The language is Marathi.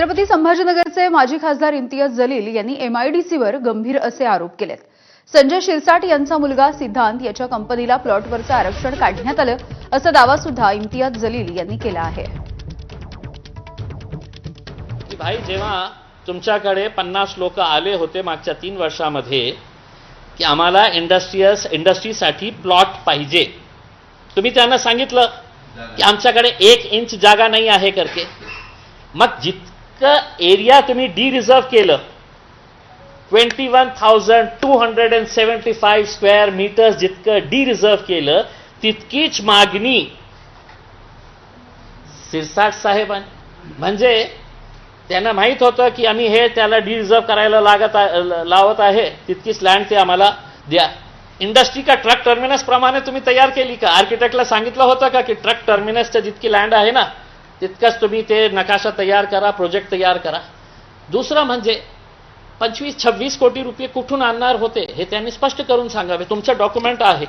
छत्रपती संभाजीनगरचे माजी खासदार इम्तियाज जलील यांनी एमआयडीसीवर गंभीर असे आरोप केलेत. संजय शिरसाट यांचा मुलगा सिद्धांत याच्या कंपनीला प्लॉटवरचं आरक्षण काढण्यात आलं असा दावा सुद्धा इम्तियाज जलील यांनी केला आहे. भाई जेव्हा तुमच्याकडे पन्नास लोक आले होते मागच्या तीन वर्षामध्ये की आम्हाला इंडस्ट्रीयस इंडस्ट्रीसाठी प्लॉट पाहिजे. तुम्ही त्यांना सांगितलं की आमच्याकडे एक इंच जागा नाही आहे करके. मग जित एरिया तुम्ही डी रिझर्व केलं. Twenty one thousand two hundred and seventy five square metres जितकं डी रिझर्व केलं तितकीच मागणी सिरसाट साहेबांनी. म्हणजे त्यांना माहीत होतं की आम्ही हे त्याला डी रिझर्व करायला लागत लावत आहे तितकीच लँड ते आम्हाला द्या. इंडस्ट्री का ट्रक टर्मिनस प्रमाणे तुम्ही तयार केली का? आर्किटेक्टला सांगितलं होतं का की ट्रक टर्मिनसचं जितकी लँड आहे ना तितकंच तुम्ही ते नकाशा तयार करा प्रोजेक्ट तयार करा. दुसरं म्हणजे पंचवीस छव्वीस कोटी रुपये कुठून आणणार होते हे त्यांनी स्पष्ट करून सांगावे. तुमचं डॉक्युमेंट आहे.